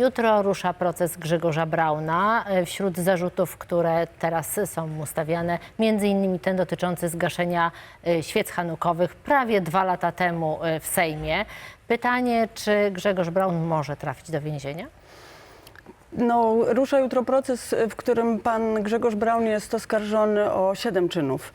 Jutro rusza proces Grzegorza Brauna. E, Wśród zarzutów, które teraz są mu stawiane, między innymi ten dotyczący zgaszenia e, świec hanukowych prawie dwa lata temu e, w Sejmie. Pytanie, czy Grzegorz Braun może trafić do więzienia? No, rusza jutro proces, w którym pan Grzegorz Braun jest oskarżony o siedem czynów.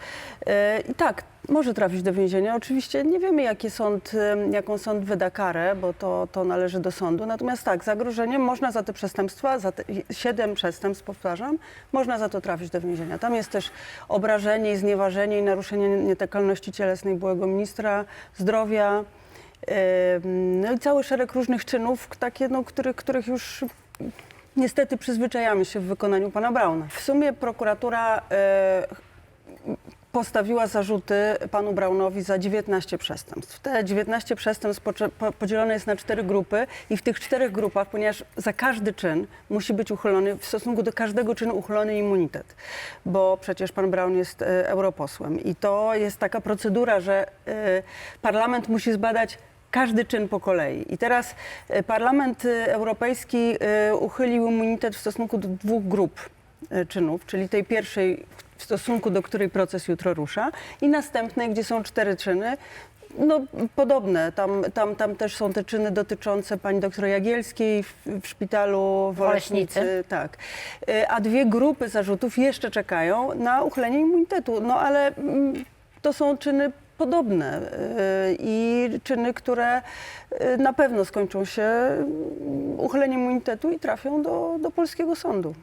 E, I tak, może trafić do więzienia. Oczywiście nie wiemy, jaki sąd, em, jaką sąd wyda karę, bo to, to należy do sądu. Natomiast tak, zagrożeniem można za te przestępstwa, za te siedem przestępstw, powtarzam, można za to trafić do więzienia. Tam jest też obrażenie, i znieważenie i naruszenie nietykalności cielesnej byłego ministra zdrowia. Em, No i cały szereg różnych czynów, takie, no, których, których już niestety przyzwyczajamy się w wykonaniu pana Brauna. W sumie prokuratura e, postawiła zarzuty panu Braunowi za 19 przestępstw. Te 19 przestępstw podzielone jest na cztery grupy i w tych czterech grupach, ponieważ za każdy czyn musi być uchylony, w stosunku do każdego czynu uchylony immunitet, bo przecież pan Braun jest e, europosłem i to jest taka procedura, że e, parlament musi zbadać każdy czyn po kolei. I teraz e, Parlament Europejski e, uchylił immunitet w stosunku do dwóch grup e, czynów, czyli tej pierwszej, w stosunku do której proces jutro rusza, i następnej, gdzie są cztery czyny. No, podobne. Tam, tam, tam też są te czyny dotyczące pani doktor Jagielskiej w, w szpitalu w Oleśnicy. Oleśnicy. Tak. A dwie grupy zarzutów jeszcze czekają na uchylenie immunitetu. No ale mm, to są czyny podobne e, i czyny, które e, na pewno skończą się uchyleniem immunitetu i trafią do, do polskiego sądu.